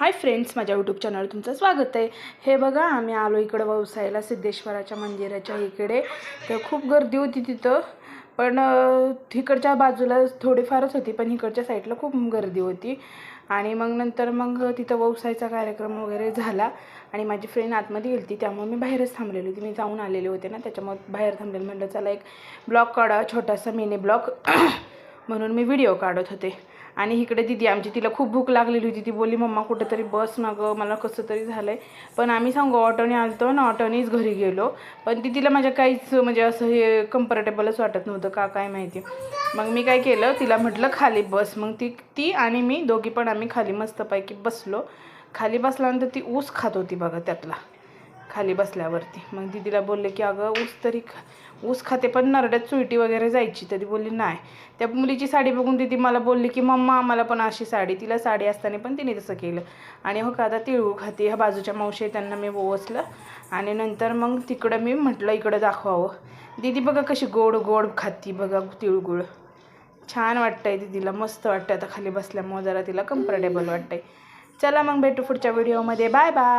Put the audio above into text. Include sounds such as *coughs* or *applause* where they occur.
Hi friends माझ्या YouTube चॅनलवर तुमचं स्वागत आहे. हे बघा आम्ही आलो इकडं व्यवसायाला सिद्धेश्वराच्या मंदिराच्या इकडे. तर खूप गर्दी होती तिथं. पण इकडच्या तिकडच्या बाजूला थोडीफारच होती पण इकडच्या साईडला खूप गर्दी होती. आणि मग नंतर मग तिथं व्यवसायाचा कार्यक्रम वगैरे झाला. आणि माझी फ्रेंड आतमध्ये गेली त्यामुळे मी बाहेरच थांबलेली होती. मी जाऊन आलेले होते ना त्याच्यामुळे बाहेर थांबलेलं. म्हटलं चला एक ब्लॉग काढा छोटासा मिनी ब्लॉग. *coughs* म्हणून मी व्हिडिओ काढत होते. आणि इकडे दिदी आमची तिला खूप भूक लागलेली होती. ती बोलली मम्मा कुठेतरी बस ना गं मला कसं तरी झालं आहे पण आम्ही सांगू ऑटोने आलतो ना ऑटोनेच घरी गेलो. पण ती तिला माझ्या काहीच म्हणजे असं हे कम्फर्टेबलच वाटत नव्हतं. का काय माहिती. मग मी काय केलं तिला म्हटलं खाली बस. मग ती ती आणि मी दोघी पण आम्ही खाली मस्तपैकी बसलो. खाली बसल्यानंतर ती ऊस खात होती बघा त्यातला. खाली बसल्यावरती. मग दीदीला बोलले की अगं ऊस तरी खा ऊस खाते पण नरड्यात सुईटी वगैरे जायची. तरी बोलली नाही. त्या मुलीची साडी बघून दीदी मला बोलली की मम्मा आम्हाला पण अशी साडी तिला साडी असताना पण तिने तसं केलं. आणि हो का आता तिळगूळ खाते ह्या बाजूच्या मावशी आहे, त्यांना मी ओवसलं आणि नंतर मग तिकडं मी म्हटलं इकडं दाखवावं. दीदी बघा कशी गोड गोड खाती बघा तिळगुळ. छान वाटतंय दीदीला मस्त वाटतं आता खाली बसल्यामुळे जरा तिला कम्फर्टेबल वाटतंय. चला मग भेटू पुढच्या व्हिडिओमध्ये बाय बाय